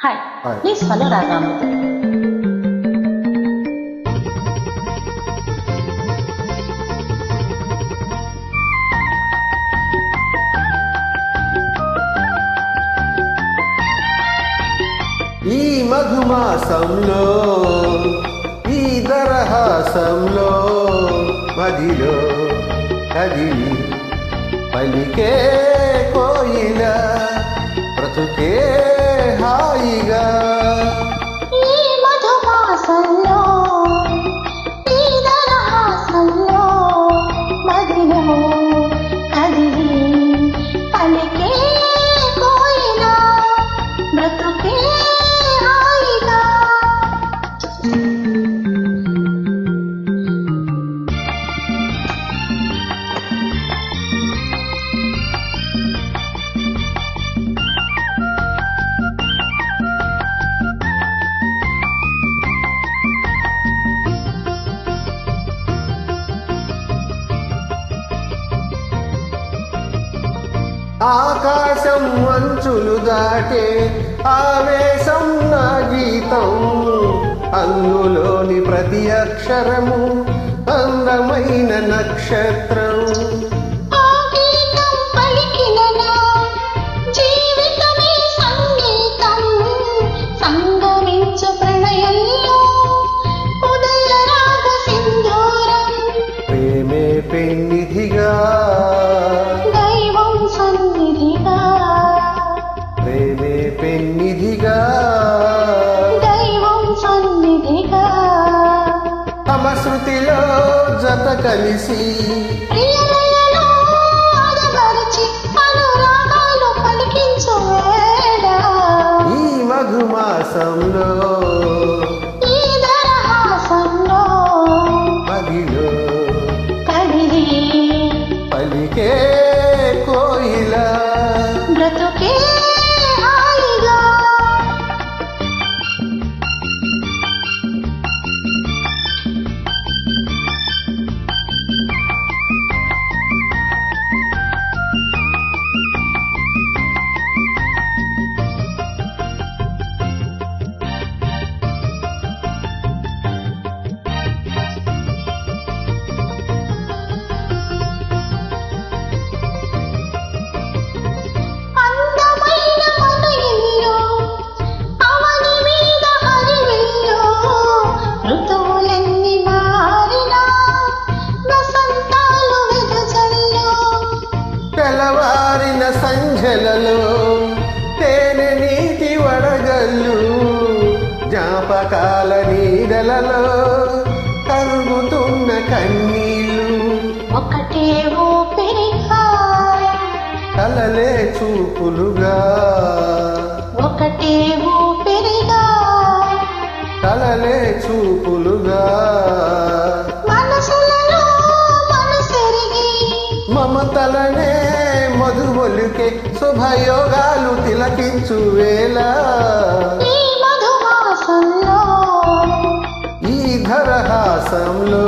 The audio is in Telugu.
Hi. Please follow Ragamurthy. ఈ మధుమాసంలో ఈ దరహాసంలో మదిలో కదిలి పలికే కోయిల బ్రతుకే ఆకాశం మంచులు దాటే ఆవేశం నా గీతం అందులోని ప్రతి అక్షరము అందమైన నక్షత్రం కలిసి ఈ కదిలి పలికే తెల్లవారిన సంధ్యలలో తేనె నీటి వడగల్లు జ్ఞాపకాల నీడలలో కరుగుతున్న కన్నీళ్ళు. ఒకటే కలలే చూపులుగా. ఒకటే కలలే చూపులుగా. మధువొలుకే శుభయోగాలు తిలకించు వేళ. ఈ ధరహాసంలో